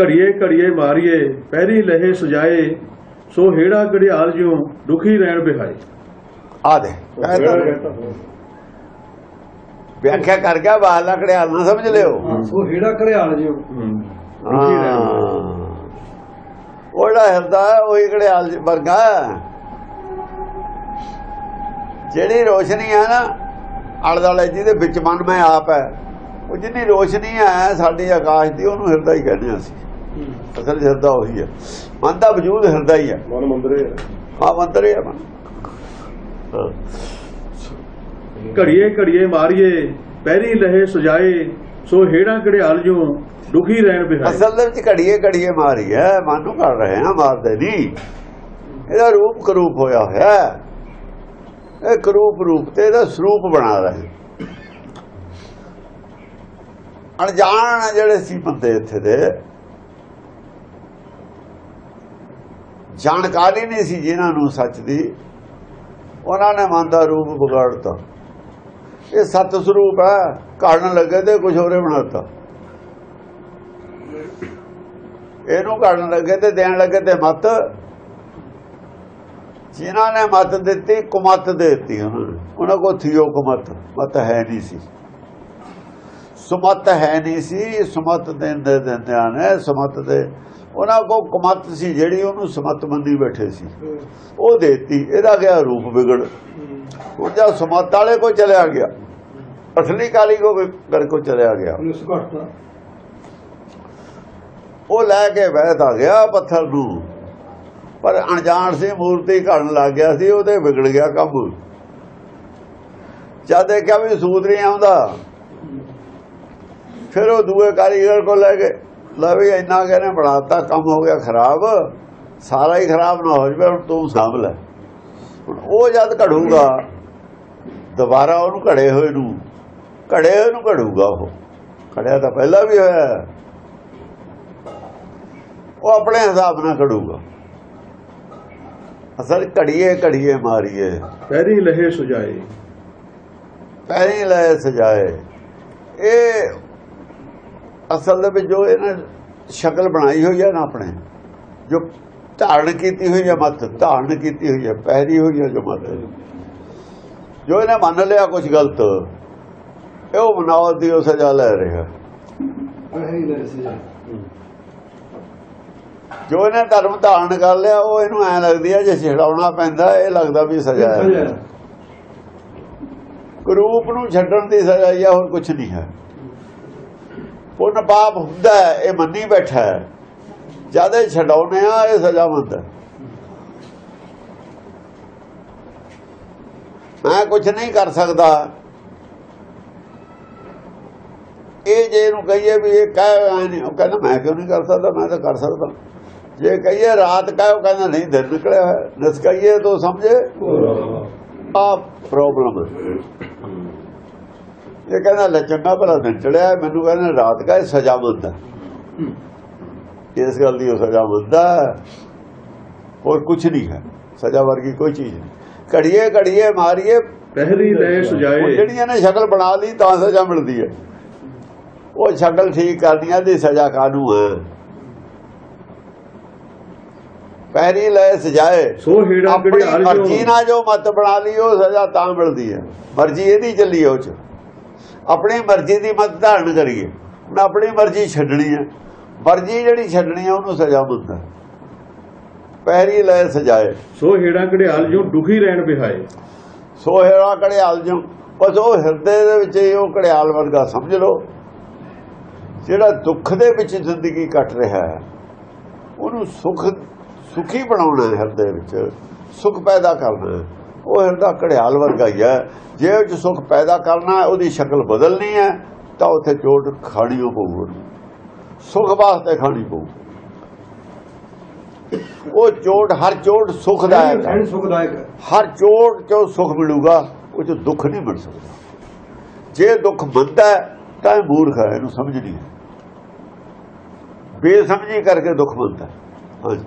ਘੜੀਏ ਘੜੀਏ ਮਾਰੀਏ ਪਹਿਰੀ ਲਹੇ ਸਜਾਏ ਸੋ ਹੇੜਾ ਘੜਿਆਲ ਜਿਉ ਦੁਖੀ ਰਹਿਣ ਬਿਹਾਏ। ਆ ਦੇ। ਵਿਆਖਿਆ ਕਰ ਗਿਆ ਬਾਹਲਾ ਕੜਿਆਲ ਨਾ ਸਮਝ ਲਿਓ। ਸੋ ਹੇੜਾ ਘੜਿਆਲ ਜਿਉ ਦੁਖੀ ਰਹਿਣ ਹਾਂ। ਉਹਦਾ ਹਿਰਦਾ ਉਹੀ ਘੜਿਆਲ ਵਰਗਾ। ਜਿਹੜੀ ਰੋਸ਼ਨੀ ਹੈ ਨਾ ਆਲੇ ਦੁਆਲੇ ਜਿਹਦੇ ਵਿੱਚ ਮਨ ਮੈਂ ਆਪ ਹੈ ਉਹ ਜਿੰਨੀ ਰੋਸ਼ਨੀ ਹੈ ਸਾਡੀ ਆਕਾਸ਼ ਦੀ ਉਹਨੂੰ ਹਿਰਦਾ ਹੀ ਕਹਿੰਦੇ ਅਸੀਂ। ਅਸਲ ਹਿਰਦਾ ਉਹੀ ਹੈ। ਮਨ ਦਾ ਵਜੂਦ ਹਿਰਦਾ ਹੀ ਹੈ। ਮਨ ਮੰਦਰੇ ਹਾਂ। ਮੰਤਰ ਹੀ ਮਨ। ਹਾਂ। ਘੜੀਏ ਘੜੀਏ ਮਾਰੀਏ ਪਹਿਰੀ ਲਹੇ ਸਜਾਏ ਸੋ ਹੇੜਾ ਘੜਿਆਲ ਜਿਉ ਦੁਖੀ ਰਹਿਣ ਬਿਹਾਏ। ਅਸਲ ਦੇ ਵਿੱਚ ਘੜੀਏ ਘੜੀਏ ਮਾਰੀ ਹੈ। ਮਨ ਨੂੰ ਕਰ ਰਹੇ ਹਾਂ ਮਾਰਦੇ ਨਹੀਂ। ਇਹਦਾ ਰੂਪ ਕਰੂਪ ਹੋਇਆ ਹੋਇਆ ਹੈ। ਇਹ ਕਰੂਪ ਰੂਪ ਤੇ ਇਹਦਾ ਸਰੂਪ ਬਣਾ ਰਹੇ ਅਣਜਾਣ ਜਿਹੜੇ ਸੀ ਬੰਦੇ ਇੱਥੇ ਦੇ ਜਾਣਕਾਰੀ ਨਹੀਂ ਸੀ ਜਿਨ੍ਹਾਂ ਨੂੰ ਸੱਚ ਦੀ। ਉਹਨਾਂ ਨੇ ਮਨ ਦਾ ਰੂਪ ਵਿਗਾੜਤਾ। ਇਹ ਸਤ ਸਰੂਪ ਹੈ। ਕਾੜਨ ਲੱਗੇ ਤੇ ਕੁਝ ਹੋਰੇ ਬਣਾਤਾ। ਇਹਨੂੰ ਕਰਨ ਲੱਗੇ ਤੇ ਦੇਣ ਲੱਗੇ ਤੇ ਮਤ। ਜਿਨ੍ਹਾਂ ਨੇ ਮਤ ਦਿੱਤੀ, ਕੁਮਤ ਦੇ ਦਿੱਤੀ ਉਹਨਾਂ ਨੇ। ਉਹਨਾਂ ਕੋ ਥਿਓ ਕੁਮਤ। ਮਤ ਹੈ ਨਹੀਂ ਸੀ। ਸੁਮਤ ਹੈ ਨਹੀਂ ਸੀ ਸੁਮਤ ਦਿੰਦੇ ਦਿੰਦਿਆਂ ਨੇ ਸੁਮਤ ਦੇ। ਉਹਨਾਂ ਕੋ ਕੁਮਤ ਸੀ ਜਿਹੜੀ ਉਹਨੂੰ ਸੁਮਤ ਮੰਦੀ ਬੈਠੇ ਸੀ। ਉਹ ਦੇਤੀ ਇਹਦਾ ਗਿਆ ਰੂਪ ਵਿਗੜ। ਹੁਣ ਜਦ ਸੁਮਤ ਵਾਲੇ ਕੋ ਚਲਿਆ ਗਿਆ ਅਸਲੀ ਕਾਲੀ ਕੋ ਕਰ ਕੋ ਚਲਿਆ ਗਿਆ। ਉਹ ਲੈ ਕੇ ਬਹਿਤ ਆ ਗਿਆ ਪੱਥਰ ਨੂੰ। ਪਰ ਅਣਜਾਣ ਸੀ ਮੂਰਤੀ ਘੜਨ ਲੱਗ ਗਿਆ ਸੀ ਉਹਦੇ ਵਿਗੜ ਗਿਆ ਕੰਮ ਜਦ ਦੇਖਿਆ ਵੀ ਸੂਤ ਨਹੀਂ ਆਉਂਦਾ ਫਿਰ ਉਹ ਦੂਏ ਕਾਰੀਗਰ ਕੋਲ ਲੈ ਗਏ। ਲੈ ਵੀ ਇੰਨਾ ਕਹਿੰਦੇ ਬਣਾਤਾ ਕੰਮ ਹੋ ਗਿਆ ਖਰਾਬ। ਸਾਰਾ ਹੀ ਖਰਾਬ ਨਾ ਹੋ ਜਾਵੇ ਹੁਣ ਤੂੰ ਸਾਂਭ ਲੈ। ਉਹ ਜਦ ਘੜੂਗਾ ਦੁਬਾਰਾ ਉਹਨੂੰ ਘੜੇ ਹੋਏ ਨੂੰ ਘੜੇ ਹੋਏ ਨੂੰ ਘੜੂਗਾ ਉਹ। ਘੜਿਆ ਤਾਂ ਪਹਿਲਾਂ ਵੀ ਹੋਇਆ। ਉਹ ਆਪਣੇ ਹਿਸਾਬ ਨਾਲ ਘੜੂਗਾ। ਅਸਲ ਘੜੀਏ ਘੜੀਏ ਮਾਰੀਏ। ਪਹਿਰੀ ਲਹੇ ਸਜਾਏ। ਪੈਰੀ ਲੈ ਸਜਾਏ। ਇਹ ਅਸਲ ਦੇ ਵਿੱਚ ਜੋ ਇਹਨਾਂ ਸ਼ਕਲ ਬਣਾਈ ਹੋਈ ਹੈ ਨਾ ਆਪਣੇ ਜੋ ਧਾਰਨ ਕੀਤੀ ਹੋਈ ਹੈ ਮਤ ਧਾਰਨ ਕੀਤੀ ਹੋਈ ਹੈ ਪਹਿਰੀ ਹੋਈ ਹੈ ਜੋ ਮਤ ਜੋ ਇਹਨੇ ਮੰਨ ਲਿਆ ਕੁਝ ਗਲਤ ਇਹ ਉਹ ਮਨਾਵਤ ਦੀ ਉਹ ਸਜ਼ਾ ਲੈ ਰਿਹਾ। ਜੋ ਇਹਨੇ ਧਰਮ ਧਾਰਨ ਕਰ ਲਿਆ ਉਹ ਇਹਨੂੰ ਐ ਲੱਗਦੀ ਹੈ ਜੇ ਛਡਾਉਣਾ ਪੈਂਦਾ ਇਹ ਲੱਗਦਾ ਵੀ ਸਜ਼ਾ ਹੈ। ਰੂਪ ਨੂੰ ਛੱਡਣ ਦੀ ਸਜ਼ਾ ਹੀ ਆ ਹੋਰ ਕੁਝ ਨਹੀਂ ਹੈ। ਪੁੰਨ ਪਾਪ ਹੁੰਦਾ ਹੈ, ਇਹ ਮੰਨੀ ਬੈਠਾ ਹੈ। ਜ਼ਿਆਦਾ ਛਡਾਉਨੇ ਆ ਇਹ ਸਜ਼ਾ ਮੰਦਾ ਮੈਂ ਕੁਝ ਨਹੀਂ ਕਰ ਸਕਦਾ। ਇਹ ਜੇ ਇਹਨੂੰ ਕਹੀਏ ਵੀ ਇਹ ਕਹਿ ਨਹੀਂ ਉਹ ਕਹਿੰਦਾ ਮੈਂ ਕਿਉਂ ਨਹੀਂ ਕਰ ਸਕਦਾ? ਮੈਂ ਤਾਂ ਕਰ ਸਕਦਾ। ਜੇ ਕਹੀਏ ਰਾਤ ਕਹਿ ਉਹ ਕਹਿੰਦਾ ਨਹੀਂ ਦਿਨ ਨਿਕਲਿਆ ਹੋਇਆ ਨਸ ਕਹੀਏ ਤਾਂ ਸਮਝੇ? ਆ ਪ੍ਰੋਬਲਮ ਹੈ। ਇਹ ਕਹਿੰਦਾ ਲੈ ਚੰਗਾ ਭਲਾ ਦਿਨ ਚੜਿਆ ਮੈਨੂੰ ਕਹਿੰਦਾ ਰਾਤ ਕਾ ਸਜ਼ਾ ਮੰਦਾ ਇਸ ਗੱਲ ਦੀ ਉਹ ਸਜ਼ਾ ਮੰਦਾ ਹੋਰ ਕੁਝ ਨਹੀਂ ਹੈ। ਸਜ਼ਾ ਵਰਗੀ ਕੋਈ ਚੀਜ਼ ਨਹੀਂ। ਘੜੀਏ ਘੜੀਏ ਮਾਰੀਏ। ਲਹੇ ਹੁਣ ਸਜਾਏ ਜਿਹੜੀਆਂ ਨੇ ਸ਼ਕਲ ਬਣਾ ਲਈ ਤਾਂ ਸਜ਼ਾ ਮਿਲਦੀ ਹੈ। ਉਹ ਸ਼ਕਲ ਠੀਕ ਕਰਦੀਆਂ ਦੀ ਸਜ਼ਾ ਕਾਨੂੰ ਹੈ? ਪਹਿਰੀ ਲੈ ਸਜਾਏ ਸੋ ਹੇੜਾ ਮਰਜ਼ੀ ਜਿਉ ਨਾਲ ਜੋ ਮਤ ਬਣਾ ਲਈ ਉਹ ਸਜ਼ਾ ਤਾਂ ਮਿਲਦੀ ਹੈ। ਮਰਜ਼ੀ ਇਹਦੀ ਚੱਲੀ ਉਹ ਚ। ਆਪਣੀ ਮਰਜ਼ੀ ਦੀ ਮਤ ਧਾਰਨ ਕਰੀਏ। ਹੁਣ ਆਪਣੀ ਮਰਜ਼ੀ ਛੱਡਣੀ ਹੈ ਮਰਜ਼ੀ ਜਿਹੜੀ ਛੱਡਣੀ ਹੈ ਉਹਨੂੰ ਸਜ਼ਾ ਮਿਲਦਾ। ਪਹਿਰੀ ਲੈ ਸਜਾਏ। ਸੋ ਹੇੜਾ ਘੜਿਆਲ ਜਿਉ ਦੁਖੀ ਰਹਿਣ ਬਿਹਾਏ ਸੋ ਹੈੜਾ ਘੜਿਆਲ ਜੋ ਬਸ ਉਹ ਹਿਰਦੇ ਦੇ ਵਿੱਚ ਹੀ ਉਹ ਘੜਿਆਲ ਵਰਗਾ ਸਮਝ ਲਓ। ਜਿਹੜਾ ਦੁੱਖ ਦੇ ਵਿੱਚ ਜ਼ਿੰਦਗੀ ਕੱਟ ਰਿਹਾ ਹੈ ਉਹਨੂੰ ਸੁਖ ਸੁਖੀ ਬਣਾਉਣਾ ਹੈ ਹਿਰਦੇ ਵਿੱਚ। ਸੁਖ ਪੈਦਾ ਕਰਨਾ ਹੈ। ਉਹ ਹਿਰਦਾ ਘੜਿਆਲ ਵਰਗਾ ਹੀ ਹੈ। ਜੇ ਉਹ 'ਚ ਸੁਖ ਪੈਦਾ ਕਰਨਾ ਉਹਦੀ ਸ਼ਕਲ ਬਦਲਣੀ ਹੈ ਤਾਂ ਉੱਥੇ ਚੋਟ ਖਾਣੀ ਪਊ। ਸੁਖ ਵਾਸਤੇ ਖਾਣੀ ਪਊ ਉਹ ਚੋਟ ਹਰ ਚੋਟ ਸੁਖਦਾਇਕ ਹੈ। ਸੁਖਦਾਇਕ ਹੈ। ਹਰ ਚੋਟ ਚੋਂ ਸੁਖ ਮਿਲੂਗਾ ਉਹ ਚ ਦੁੱਖ ਨਹੀਂ ਮਿਲ ਸਕਦਾ। ਜੇ ਦੁੱਖ ਹੈ, ਤਾਂ ਇਹ ਮੂਰਖ ਹੈ ਇਹਨੂੰ ਸਮਝ ਨਹੀਂ ਬੇਸਮਝੀ ਕਰਕੇ ਦੁੱਖ ਮੰਦਾ ਹਾਂਜੀ।